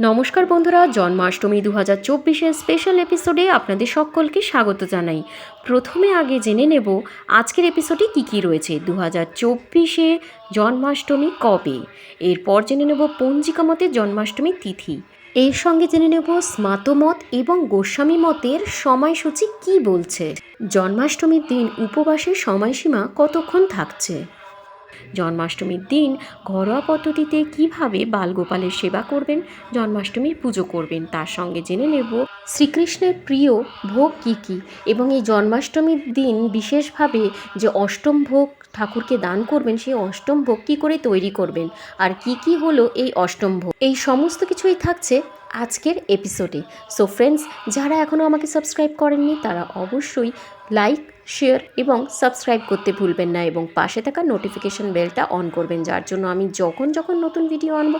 নমস্কার বন্ধুরা, জন্মাষ্টমী দু হাজার চব্বিশের স্পেশাল এপিসোডে আপনাদের সকলকে স্বাগত জানাই। প্রথমে আগে জেনে নেব আজকের এপিসোডে কী কী রয়েছে দু হাজার চব্বিশে জন্মাষ্টমী কবে? এরপর জেনে নেব পঞ্জিকা মতে জন্মাষ্টমী তিথি। এর সঙ্গে জেনে নেব স্মাতমত এবং গোস্বামী মতের সময়সূচি কী বলছে? জন্মাষ্টমীর দিন উপবাসের সময়সীমা কতক্ষণ থাকছে? জন্মাষ্টমীর দিন ঘরোয়া পদ্ধতিতে কীভাবে বালগোপালের সেবা করবেন, জন্মাষ্টমীর পুজো করবেন, তার সঙ্গে জেনে নেব শ্রীকৃষ্ণের প্রিয় ভোগ কী কী এবং এই জন্মাষ্টমীর দিন বিশেষভাবে যে অষ্টম ভোগ ঠাকুরকে দান করবেন, সেই অষ্টম ভোগ কী করে তৈরি করবেন আর কি কি হলো এই অষ্টম ভোগ। এই সমস্ত কিছুই থাকছে আজকের এপিসোডে। সো ফ্রেন্ডস যারা এখনও আমাকে সাবস্ক্রাইব করেননি, তারা অবশ্যই লাইক শেয়ার এবং সাবস্ক্রাইব করতে ভুলবেন না এবং পাশে থাকা নোটিফিকেশন বেলটা অন করবেন, যার জন্য আমি যখন যখন নতুন ভিডিও আনব,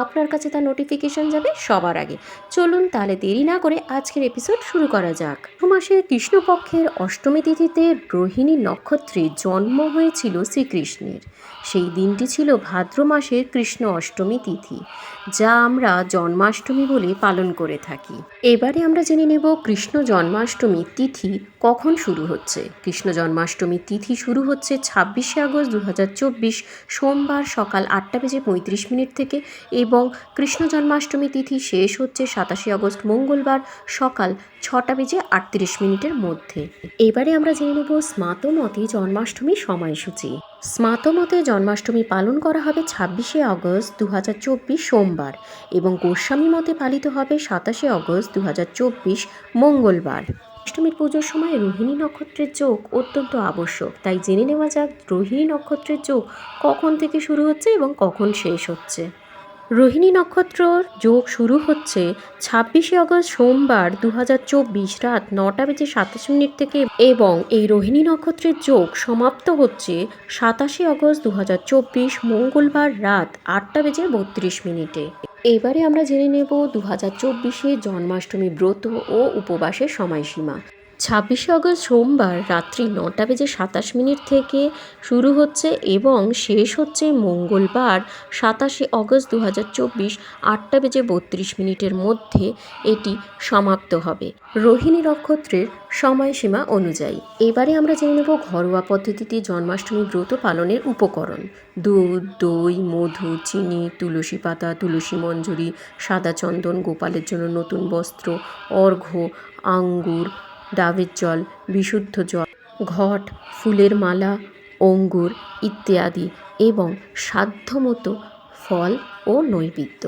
আপনার কাছে তার নোটিফিকেশন যাবে সবার আগে। চলুন তাহলে দেরি না করে আজকের এপিসোড শুরু করা যাক। মাসের কৃষ্ণপক্ষের অষ্টমী তিথিতে রোহিণী নক্ষত্রে জন্ম হয়েছিল শ্রীকৃষ্ণের। সেই দিনটি ছিল ভাদ্র মাসের কৃষ্ণ অষ্টমী তিথি, যা আমরা জন্মাষ্টমী বলে পালন করে থাকি। এবারে আমরা জেনে নেব কৃষ্ণ জন্মাষ্টমী তিথি কখন শুরু হচ্ছে। কৃষ্ণ জন্মাষ্টমী তিথি শুরু হচ্ছে ছাব্বিশে আগস্ট দু হাজার চব্বিশ সোমবার সকাল আটটা বেজে পঁয়ত্রিশ মিনিট থেকে এবং কৃষ্ণ জন্মাষ্টমী তিথি শেষ হচ্ছে সাতাশে আগস্ট মঙ্গলবার সকাল ছটা বেজে আটত্রিশ মিনিটের মধ্যে। এবারে আমরা জেনে নেব স্মাতমতে জন্মাষ্টমীর সময়সূচি। স্মাতমতে জন্মাষ্টমী পালন করা হবে ছাব্বিশে আগস্ট দু হাজার চব্বিশ সোমবার এবং গোস্বামী মতে পালিত হবে সাতাশে আগস্ট দু হাজার চব্বিশ মঙ্গলবার। অষ্টমীর পুজোর সময় রোহিণী নক্ষত্রের যোগ অত্যন্ত আবশ্যক। তাই জেনে নেওয়া যাক রোহিণী নক্ষত্রের যোগ কখন থেকে শুরু হচ্ছে এবং কখন শেষ হচ্ছে। রোহিণী নক্ষত্র যোগ শুরু হচ্ছে ছাব্বিশে অগস্ট সোমবার দু চব্বিশ রাত নটা বেজে সাতাশ মিনিট থেকে এবং এই রোহিণী নক্ষত্রের যোগ সমাপ্ত হচ্ছে সাতাশে আগস্ট দু মঙ্গলবার রাত আটটা বেজে বত্রিশ মিনিটে। এবারে আমরা জেনে নেব দু হাজার চব্বিশে জন্মাষ্টমী ব্রত ও উপবাসের সময়সীমা। ছাব্বিশে আগস্ট সোমবার রাত্রি নটা বেজে সাতাশ মিনিট থেকে শুরু হচ্ছে এবং শেষ হচ্ছে মঙ্গলবার সাতাশে অগস্ট দু হাজার চব্বিশ আটটা বেজে বত্রিশ মিনিটের মধ্যে এটি সমাপ্ত হবে। রোহিণী নক্ষত্রের সময়সীমা অনুযায়ী। এবারে আমরা জেনে নেব ঘরোয়া পদ্ধতিতে জন্মাষ্টমী ব্রত পালনের উপকরণ। দুধ, দই, মধু, চিনি, তুলসী পাতা, তুলসী মঞ্জুরি, সাদা চন্দন, গোপালের জন্য নতুন বস্ত্র, অর্ঘ্য, আঙ্গুর ডাবের জল, বিশুদ্ধ জল, ঘট, ফুলের মালা, অঙ্গুর ইত্যাদি এবং সাধ্যমতো ফল ও নৈবেদ্য।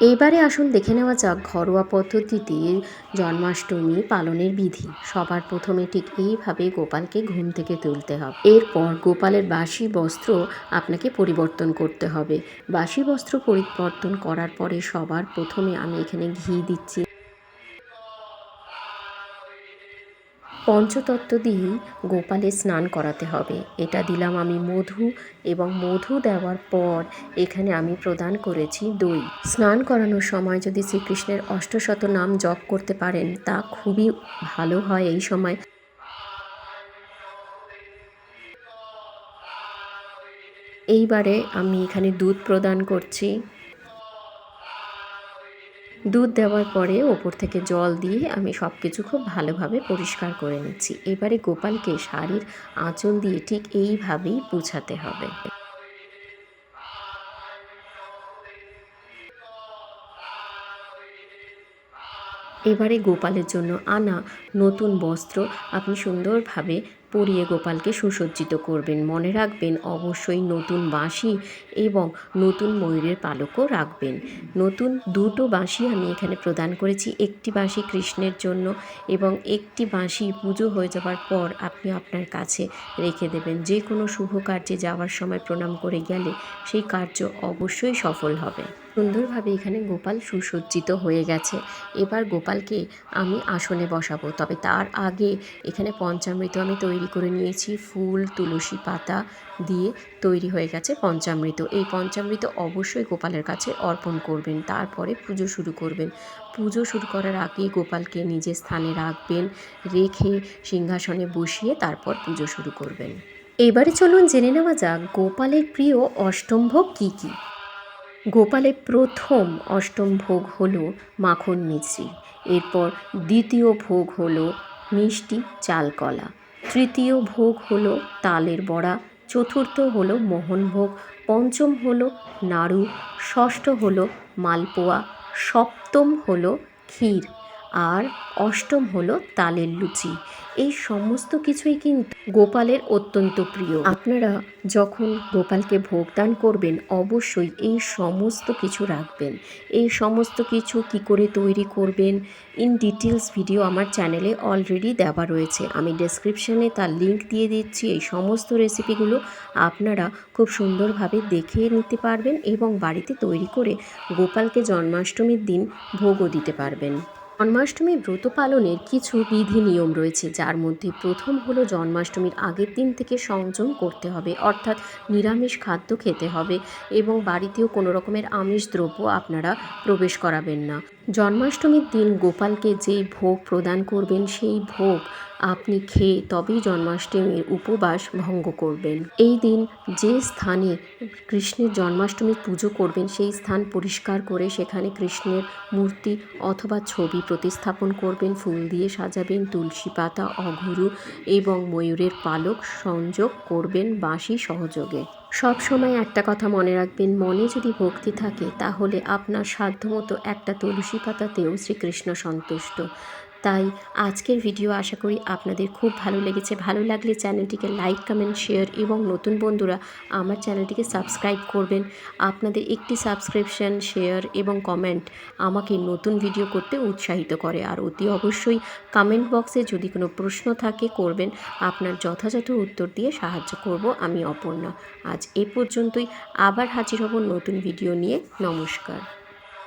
এবারে আসুন দেখে নেওয়া যাক ঘরোয়া পদ্ধতিতে জন্মাষ্টমী পালনের বিধি। সবার প্রথমে ঠিক এইভাবে গোপালকে ঘুম থেকে তুলতে হবে। এরপর গোপালের বাসি বস্ত্র আপনাকে পরিবর্তন করতে হবে। বাসি বস্ত্র পরিবর্তন করার পরে সবার প্রথমে আমি এখানে ঘি দিচ্ছি। পঞ্চতত্ত্ব দিয়েই গোপালের স্নান করাতে হবে। এটা দিলাম আমি মধু এবং মধু দেওয়ার পর এখানে আমি প্রদান করেছি দই। স্নান করানোর সময় যদি শ্রীকৃষ্ণের অষ্টশত নাম জপ করতে পারেন, তা খুবই ভালো হয় এই সময়। এইবারে আমি এখানে দুধ প্রদান করছি। দুধ দেওয়ার পরে ওপর থেকে জল দিয়ে আমি সব কিছু খুব ভালোভাবে পরিষ্কার করে নিচ্ছি। এবারে গোপালকে শাড়ির আঁচল দিয়ে ঠিক এইভাবেই পুছাতে হবে। এবারে গোপালের জন্য আনা নতুন বস্ত্র আপনি সুন্দরভাবে পরিয়ে গোপালকে সুসজ্জিত করবেন। মনে রাখবেন, অবশ্যই নতুন বাঁশি এবং নতুন ময়ূরের পালকও রাখবেন। নতুন দুটো বাঁশি আমি এখানে প্রদান করেছি। একটি বাঁশি কৃষ্ণের জন্য এবং একটি বাঁশি পুজো হয়ে যাওয়ার পর আপনি আপনার কাছে রেখে দেবেন। যে কোনো শুভ কার্যে যাওয়ার সময় প্রণাম করে গেলে সেই কার্য অবশ্যই সফল হবে। সুন্দরভাবে এখানে গোপাল সুসজ্জিত হয়ে গেছে। এবার গোপালকে আমি আসনে বসাবো। তবে তার আগে এখানে পঞ্চামৃত আমি তৈরি করে নিয়েছি। ফুল, তুলসী পাতা দিয়ে তৈরি হয়ে গেছে পঞ্চামৃত। এই পঞ্চামৃত অবশ্যই গোপালের কাছে অর্পণ করবেন, তারপরে পুজো শুরু করবেন। পুজো শুরু করার আগে গোপালকে নিজের স্থানে রাখবেন, রেখে সিংহাসনে বসিয়ে তারপর পুজো শুরু করবেন। এবারে চলুন জেনে নেওয়া যাক গোপালের প্রিয় অষ্টমভোগ কী কী। গোপালের প্রথম অষ্টম ভোগ হলো মাখন মিশ্রি এরপর দ্বিতীয় ভোগ হলো মিষ্টি চালকলা। তৃতীয় ভোগ হল তালের বড়া, চতুর্থ হলো মোহনভোগ পঞ্চম হল নাড়ু, ষষ্ঠ হল মালপোয়া, সপ্তম হল ক্ষীর। আর অষ্টম হলো তালের লুচি। এই সমস্ত কিছুই কিন্তু গোপালের অত্যন্ত প্রিয়। আপনারা যখন গোপালকে ভোগদান করবেন, অবশ্যই এই সমস্ত কিছু রাখবেন। এই সমস্ত কিছু কি করে তৈরি করবেন ইন ডিটেলস ভিডিও আমার চ্যানেলে অলরেডি দেওয়া রয়েছে। আমি ডেসক্রিপশানে তার লিংক দিয়ে দিচ্ছি। এই সমস্ত রেসিপিগুলো আপনারা খুব সুন্দরভাবে দেখে নিতে পারবেন এবং বাড়িতে তৈরি করে গোপালকে জন্মাষ্টমীর দিন ভোগও দিতে পারবেন। জন্মাষ্টমী ব্রত পালনের কিছু বিধি নিয়ম রয়েছে, যার মধ্যে প্রথম হলো জন্মাষ্টমীর আগের দিন থেকে সংযম করতে হবে, অর্থাৎ নিরামিষ খাদ্য খেতে হবে এবং বাড়িতেও কোনো রকমের আমিষ দ্রব্য আপনারা প্রবেশ করাবেন না। জন্মাষ্টমীর দিন গোপালকে যেই ভোগ প্রদান করবেন, সেই ভোগ আপনি খেয়ে তবেই জন্মাষ্টমীর উপবাস ভঙ্গ করবেন। এই দিন যে স্থানে কৃষ্ণের জন্মাষ্টমীর পুজো করবেন, সেই স্থান পরিষ্কার করে সেখানে কৃষ্ণের মূর্তি অথবা ছবি প্রতিস্থাপন করবেন। ফুল দিয়ে সাজাবেন, তুলসী পাতা, অঘুরু এবং ময়ূরের পালক সংযোগ করবেন বাঁশি সহযোগে। সব সময় একটা কথা মনে রাখবেন, মনে যদি ভক্তি থাকে, তাহলে আপনার সাধ্যমতো একটা তুলসী পাতাতেও শ্রীকৃষ্ণ সন্তুষ্ট। তাই আজকের ভিডিও আশা করি আপনাদের খুব ভালো লেগেছে। ভালো লাগলে চ্যানেলটিকে লাইক, কমেন্ট, শেয়ার এবং নতুন বন্ধুরা আমার চ্যানেলটিকে সাবস্ক্রাইব করবেন। আপনাদের একটি সাবস্ক্রিপশন, শেয়ার এবং কমেন্ট আমাকে নতুন ভিডিও করতে উৎসাহিত করে। আর অতি অবশ্যই কমেন্ট বক্সে যদি কোনো প্রশ্ন থাকে করবেন, আপনার যথাযথ উত্তর দিয়ে সাহায্য করব আমি অপর্ণা। আজ এ পর্যন্তই। আবার হাজির হব নতুন ভিডিও নিয়ে। নমস্কার।